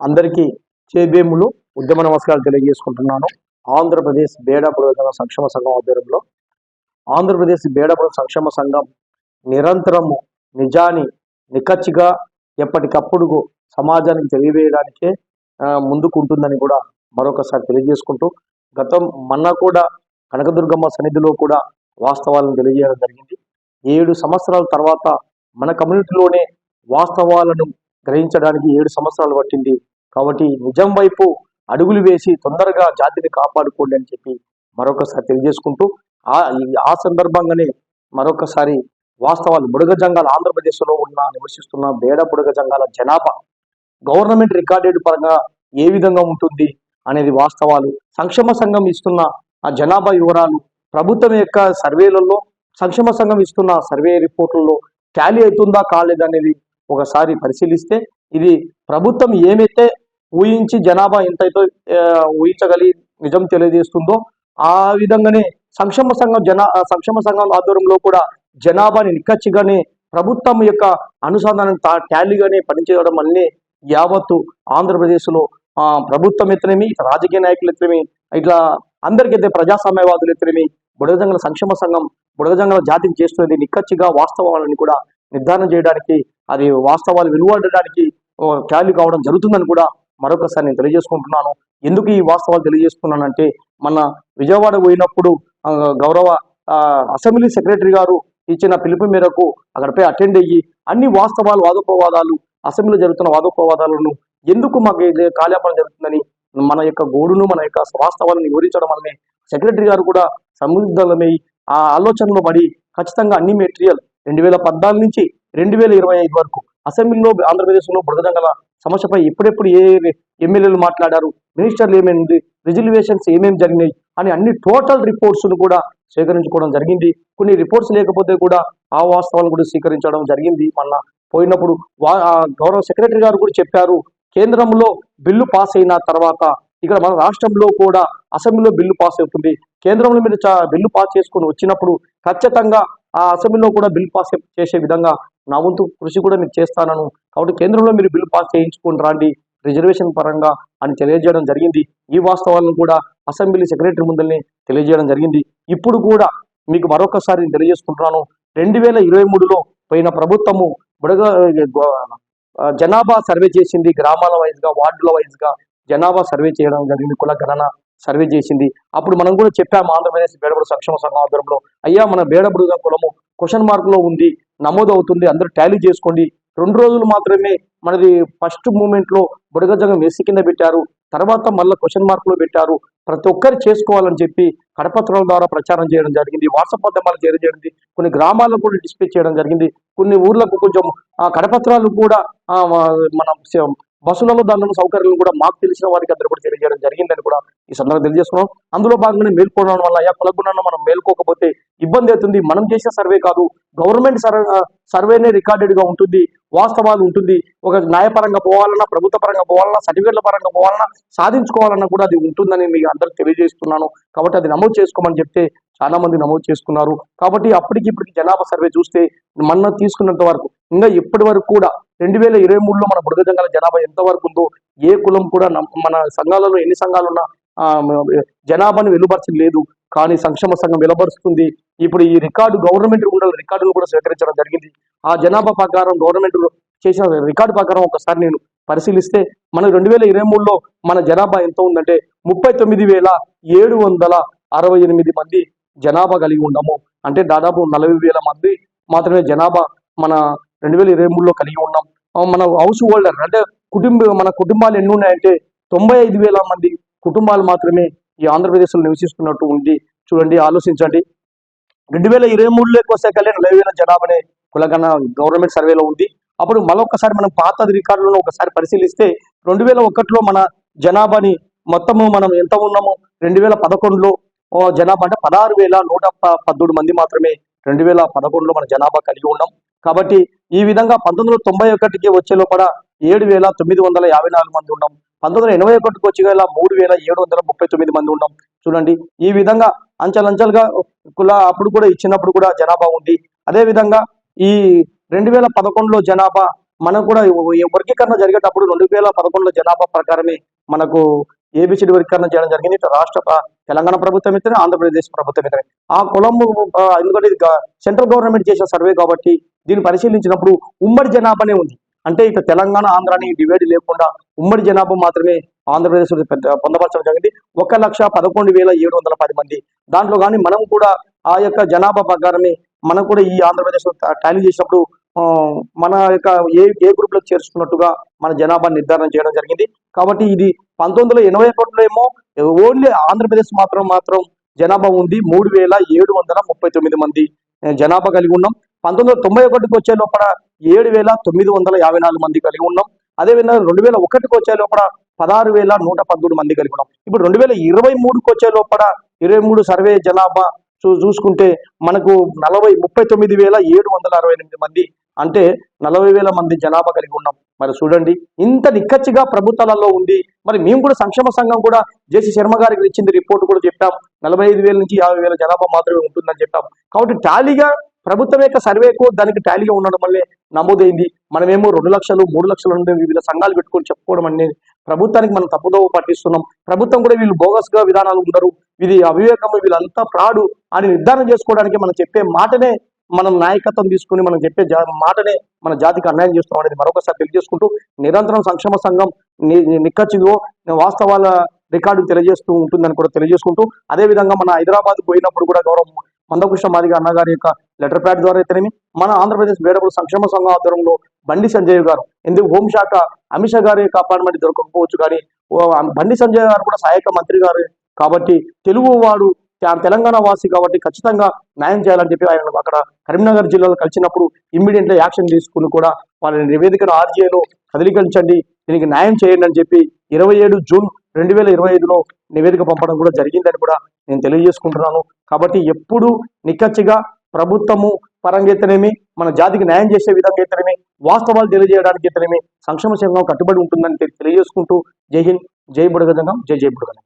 అందరికీ చేబేములు ఉద్యమ నమస్కారాలు తెలియజేసుకుంటున్నాను. ఆంధ్రప్రదేశ్ బేడా ప్రయోజన సంక్షేమ సంఘం ఆధ్వర్యంలో ఆంధ్రప్రదేశ్ బేడ సంక్షేమ సంఘం నిరంతరము నిజాన్ని నిక్కచ్చిగా ఎప్పటికప్పుడు సమాజానికి తెలియవేయడానికే ముందుకు ముందుకుంటుందని కూడా మరొకసారి తెలియజేసుకుంటూ గతం మొన్న కూడా కనకదుర్గమ్మ సన్నిధిలో కూడా వాస్తవాలను తెలియజేయడం జరిగింది. ఏడు సంవత్సరాల తర్వాత మన కమ్యూనిటీలోనే వాస్తవాలను గ్రహించడానికి ఏడు సంవత్సరాలు పట్టింది. కాబట్టి నిజం వైపు అడుగులు వేసి తొందరగా జాతిని కాపాడుకోండి అని చెప్పి మరొకసారి తెలియజేసుకుంటూ ఆ ఆ సందర్భంగానే మరొకసారి వాస్తవాలు. బుడగ జంగాల ఆంధ్రప్రదేశ్లో ఉన్న నివసిస్తున్న బేడ బుడగ జంగాల జనాభా గవర్నమెంట్ రికార్డెడ్ పరంగా ఏ విధంగా ఉంటుంది అనేది వాస్తవాలు. సంక్షేమ సంఘం ఇస్తున్న ఆ జనాభా వివరాలు ప్రభుత్వం యొక్క సర్వేలలో సంక్షేమ సంఘం ఇస్తున్న సర్వే రిపోర్టుల్లో ట్యాలీ అవుతుందా కాలేదనేది ఒకసారి పరిశీలిస్తే ఇది ప్రభుత్వం ఏమైతే ఊహించి జనాభా ఎంతైతే ఊహించగలి నిజం తెలియజేస్తుందో ఆ విధంగానే సంక్షేమ సంఘం జనా సంక్షేమ సంఘం ఆధ్వర్యంలో కూడా జనాభాని నిక్కచ్చిగానే ప్రభుత్వం యొక్క అనుసంధానం తా- ట్యాలీగానే పనిచేయడం అన్నీ యావత్తు ఆంధ్రప్రదేశ్లో ప్రభుత్వం ఎత్తనేమి రాజకీయ నాయకులు ఎత్తనేమి ఇట్లా అందరికైతే ప్రజాస్వామ్యవాదులు ఎత్తనేమి బుడగజంగల సంక్షేమ సంఘం బుడగజంగల జాతికి చేస్తున్నది నిక్కచ్చిగా వాస్తవాలను కూడా నిర్ధారణ చేయడానికి అది వాస్తవాలు వెలువడడానికి ఖాళీ కావడం జరుగుతుందని కూడా మరొకసారి నేను తెలియజేసుకుంటున్నాను. ఎందుకు ఈ వాస్తవాలు తెలియజేసుకున్నానంటే మన విజయవాడ పోయినప్పుడు గౌరవ అసెంబ్లీ సెక్రటరీ గారు ఇచ్చిన పిలుపు మేరకు అక్కడపై అటెండ్ అయ్యి అన్ని వాస్తవాలు వాదోపవాదాలు అసెంబ్లీలో జరుగుతున్న వాదోపవాదాలను ఎందుకు మాకు ఇది కాలయాపన జరుగుతుందని మన యొక్క గోడును మన యొక్క వాస్తవాలను వివరించడం వల్లనే సెక్రటరీ గారు కూడా సముద్రమై ఆ ఆలోచనలో పడి ఖచ్చితంగా అన్ని మెటీరియల్ రెండు వేల పద్నాలుగు నుంచి రెండు వేల ఇరవై ఐదు వరకు అసెంబ్లీలో ఆంధ్రప్రదేశ్లో బుడగదంగల సమస్యపై ఎప్పుడెప్పుడు ఏ ఎమ్మెల్యేలు మాట్లాడారు? మినిస్టర్లు ఏమైంది రిజర్వేషన్స్ ఏమేమి జరిగినాయి? అని అన్ని టోటల్ రిపోర్ట్స్ను కూడా సేకరించుకోవడం జరిగింది. కొన్ని రిపోర్ట్స్ లేకపోతే కూడా ఆ వాస్తవాలను కూడా స్వీకరించడం జరిగింది. మొన్న పోయినప్పుడు వా- గౌరవ సెక్రటరీ గారు కూడా చెప్పారు కేంద్రంలో బిల్లు పాస్ అయిన తర్వాత ఇక్కడ మన రాష్ట్రంలో కూడా అసెంబ్లీలో బిల్లు పాస్ అవుతుంది. కేంద్రంలో మీరు చా- బిల్లు పాస్ చేసుకొని వచ్చినప్పుడు ఖచ్చితంగా ఆ అసెంబ్లీలో కూడా బిల్ పాస్ చేసే విధంగా నా వంతు కృషి కూడా మీకు చేస్తానను. కాబట్టి కేంద్రంలో మీరు బిల్లు పాస్ చేయించుకొని రాండి. రిజర్వేషన్ పరంగా అని తెలియజేయడం జరిగింది. ఈ వాస్తవాలను కూడా అసెంబ్లీ సెక్రటరీ ముందల్ని తెలియజేయడం జరిగింది. ఇప్పుడు కూడా మీకు మరొకసారి తెలియజేసుకుంటున్నాను. రెండు వేల ఇరవై మూడులో పోయిన ప్రభుత్వము బుడగ జనాభా సర్వే చేసింది. గ్రామాల వైజ్గా వార్డుల వైజ్గా జనాభా సర్వే చేయడం జరిగింది. కుల గణన సర్వే చేసింది. అప్పుడు మనం కూడా చెప్పాము ఆంధ్రప్రదేశ్ బేడబడు సంక్షేమ సంఘం ఆధ్వర్యంలో అయ్యా మన బేడబడుగ కులము క్వశ్చన్ మార్క్లో ఉంది నమోదు అవుతుంది అందరూ టాలీ చేసుకోండి. రెండు రోజులు మాత్రమే మనది ఫస్ట్ మూమెంట్లో బుడగజగం వేసి ఎస్సీ కింద పెట్టారు. తర్వాత మళ్ళీ క్వశ్చన్ మార్క్లో పెట్టారు. ప్రతి ఒక్కరు చేసుకోవాలని చెప్పి కడపత్రాల ద్వారా ప్రచారం చేయడం జరిగింది వాట్సాప్ మాధ్యమాలు చేయడం జరిగింది కొన్ని గ్రామాల్లో కూడా డిస్ప్లే చేయడం జరిగింది కొన్ని ఊర్లకు కొంచెం ఆ కడపత్రాలు కూడా మనం బస్సులలో దానిలో సౌకర్యాలను కూడా మాకు తెలిసిన వారికి అందరూ కూడా తెలియజేయడం జరిగిందని కూడా ఈ సందర్భంగా తెలియజేస్తున్నాం. అందులో భాగంగానే మేల్కొనడం వల్ల అయ్యా కులగుణాన్ని మనం మేల్కోకపోతే ఇబ్బంది అవుతుంది. మనం చేసే సర్వే కాదు గవర్నమెంట్ సర్వే సర్వేనే రికార్డెడ్గా ఉంటుంది వాస్తవాలు ఉంటుంది. ఒక న్యాయపరంగా పోవాలన్నా ప్రభుత్వ పరంగా పోవాలన్నా సర్టిఫికేట్ల పరంగా పోవాలన్నా సాధించుకోవాలన్నా కూడా అది ఉంటుందని మీకు అందరికి తెలియజేస్తున్నాను. కాబట్టి అది నమోదు చేసుకోమని చెప్తే చాలా మంది నమోదు చేసుకున్నారు. కాబట్టి అప్పటికి ఇప్పటికి జనాభా సర్వే చూస్తే మన తీసుకున్నంత వరకు ఇంకా ఇప్పటి వరకు కూడా రెండు వేల ఇరవై మూడులో మన బుడగ జంగాల జనాభా ఎంతవరకు ఉందో ఏ కులం కూడా మన సంఘాలలో ఎన్ని సంఘాలు ఉన్నా జనాభాను వెలుబరచడం లేదు కానీ సంక్షేమ సంఘం వెలుబరుస్తుంది ఇప్పుడు ఈ రికార్డు గవర్నమెంట్ ఉండాలి రికార్డును కూడా స్వీకరించడం జరిగింది. ఆ జనాభా ప్రకారం గవర్నమెంట్ చేసిన రికార్డు ప్రకారం ఒకసారి నేను పరిశీలిస్తే మన రెండు వేల ఇరవై మూడులో మన జనాభా ఎంత ఉందంటే ముప్పై తొమ్మిది వేల ఏడు వందల అరవై ఎనిమిది మంది జనాభా కలిగి ఉన్నాము. అంటే దాదాపు నలభై వేల మంది మాత్రమే జనాభా మన రెండు వేల ఇరవై మూడులో కలిగి ఉన్నాం. మన హౌస్ హోల్డర్ అంటే కుటుంబ మన కుటుంబాలు ఎన్ని ఉన్నాయంటే తొంభై ఐదు వేల మంది కుటుంబాలు మాత్రమే ఈ ఆంధ్రప్రదేశ్లో నివసిస్తున్నట్టు ఉంది. చూడండి ఆలోచించండి. రెండు వేల ఇరవై మూడులోకి వస్తే కల్లా నలభై వేల జనాభానే కులగన గవర్నమెంట్ సర్వేలో ఉంది. అప్పుడు మరొకసారి మనం పాత రికార్డులను ఒకసారి పరిశీలిస్తే రెండు వేల ఒకటిలో మన జనాభాని మొత్తము మనం ఎంత ఉన్నాము? రెండు వేల పదకొండులో జనాభా అంటే పదహారు వేల నూట పద్దెనిమిది మంది మాత్రమే రెండు వేల పదకొండులో మన జనాభా కలిగి ఉన్నాం. కాబట్టి ఈ విధంగా పంతొమ్మిది వందల తొంభై ఒకటికి వచ్చే లోపల ఏడు వేల తొమ్మిది వందల యాభై నాలుగు మంది ఉన్నాం పంతొమ్మిది వందల ఎనభై ఒకటికి వచ్చే వేళ మూడు వేల ఏడు వందల ముప్పై తొమ్మిది మంది ఉన్నాం చూడండి ఈ విధంగా అంచెలంచెలుగా కుల అప్పుడు కూడా ఇచ్చినప్పుడు కూడా జనాభా ఉంది. అదే విధంగా ఈ రెండు వేల పదకొండులో జనాభా మనకు కూడా వర్గీకరణ జరిగేటప్పుడు రెండు వేల పదకొండులో జనాభా ప్రకారమే మనకు ఏబిసిడి వర్గీకరణ చేయడం జరిగింది. రాష్ట్ర తెలంగాణ ప్రభుత్వం ఇతనే ఆంధ్రప్రదేశ్ ప్రభుత్వం ఇతనే ఆ కులం ఎందుకంటే సెంట్రల్ గవర్నమెంట్ చేసిన సర్వే కాబట్టి దీన్ని పరిశీలించినప్పుడు ఉమ్మడి జనాభానే ఉంది. అంటే ఇక తెలంగాణ ఆంధ్రాని డివైడ్ లేకుండా ఉమ్మడి జనాభా మాత్రమే ఆంధ్రప్రదేశ్ పెద్ద పొందపరచడం జరిగింది ఒక లక్ష పదకొండు వేల ఏడు వందల పది మంది. దాంట్లో కానీ మనం కూడా ఆ యొక్క జనాభా ప్రకారమే మనం కూడా ఈ ఆంధ్రప్రదేశ్లో టాలీ చేసినప్పుడు మన యొక్క ఏ ఏ గ్రూప్లో చేర్చుకున్నట్టుగా మన జనాభా నిర్ధారణ చేయడం జరిగింది. కాబట్టి ఇది పంతొమ్మిది వందల ఎనభై ఒకటిలో ఏమో ఓన్లీ ఆంధ్రప్రదేశ్ మాత్రం మాత్రం జనాభా ఉంది. మూడు వేల ఏడు వందల ముప్పై తొమ్మిది మంది జనాభా కలిగి ఉన్నాం. పంతొమ్మిది వందల తొంభై ఒకటికి వచ్చే లోపల ఏడు వేల తొమ్మిది వందల యాభై నాలుగు మంది కలిగి ఉన్నాం. అదేవిధంగా రెండు వేల ఒకటికి వచ్చే లోపల పదహారు వేల నూట పదమూడు మంది కలిగి ఉన్నాం. ఇప్పుడు రెండు వేల ఇరవై మూడుకి వచ్చే లోపల ఇరవై మూడు సర్వే జనాభా చూ- చూసుకుంటే మనకు నలభై ముప్పై తొమ్మిది వేల ఏడు వందల అరవై ఎనిమిది మంది అంటే నలభై వేల మంది జనాభా కలిగి ఉన్నాం. మరి చూడండి ఇంత నిక్కచ్చిగా ప్రభుత్వాలలో ఉంది మరి మేము కూడా సంక్షేమ సంఘం కూడా జేసీ శర్మ గారికి ఇచ్చింది రిపోర్ట్ కూడా చెప్పాం. నలభై ఐదు వేల నుంచి యాభై వేల జనాభా మాత్రమే ఉంటుందని చెప్పాం. కాబట్టి టాలీగా ప్రభుత్వం యొక్క సర్వేకు దానికి టాలీగా ఉండడం వల్లే నమోదైంది. మనమేమో రెండు లక్షలు మూడు లక్షలు ఉండే వివిధ సంఘాలు పెట్టుకొని చెప్పుకోవడం అనేది ప్రభుత్వానికి మనం తప్పుదోవ పట్టిస్తున్నాం ప్రభుత్వం కూడా వీళ్ళు బోగస్గా విధానాలు ఉండరు. ఇది అవివేకము వీళ్ళంతా ప్రాడు అని నిర్ధారణ చేసుకోవడానికి మనం చెప్పే మాటనే మనం నాయకత్వం తీసుకుని మనం చెప్పే మాటనే మన జాతికి అన్యాయం చేస్తున్నాం అనేది మరొకసారి తెలియజేసుకుంటూ నిరంతరం సంక్షేమ సంఘం ని- వాస్తవాల రికార్డు తెలియజేస్తూ ఉంటుందని కూడా తెలియజేసుకుంటూ అదే విధంగా మన హైదరాబాద్ పోయినప్పుడు కూడా గౌరవం మందకృష్ణ మాదిగా అన్నగారి యొక్క లెటర్ ప్యాడ్ ద్వారా అయితేనేమి మన ఆంధ్రప్రదేశ్ వేడబుల్ సంక్షేమ సంఘం ఆధ్వర్యంలో బండి సంజయ్ గారు ఎందుకు హోంశాఖ అమిత్ షా గారి కాపాడమని అపార్ట్మెంట్ దొరకకపోవచ్చు కానీ బండి సంజయ్ గారు కూడా సహాయక మంత్రి గారు కాబట్టి తెలుగు వాడు తెలంగాణ వాసి కాబట్టి ఖచ్చితంగా న్యాయం చేయాలని చెప్పి ఆయన అక్కడ కరీంనగర్ జిల్లాలో కలిసినప్పుడు ఇమ్మీడియట్ యాక్షన్ తీసుకుని కూడా వాళ్ళ నివేదికను ఆర్జీఐలో కదిలికరించండి దీనికి న్యాయం చేయండి అని చెప్పి ఇరవై ఏడు జూన్ రెండు వేల ఇరవై ఐదులో నివేదిక పంపడం కూడా జరిగిందని కూడా నేను తెలియజేసుకుంటున్నాను. కాబట్టి ఎప్పుడు నిక్కచ్చిగా ప్రభుత్వము పరంగా అయితేనేమి మన జాతికి న్యాయం చేసే విధంగా అయితేనేమి వాస్తవాలు తెలియజేయడానికి అయితేనేమి సంక్షేమ సంఘం కట్టుబడి ఉంటుందని తెలియజేసుకుంటూ జై హింద్ జై బుడగజంగం జై జై బుడగజంగం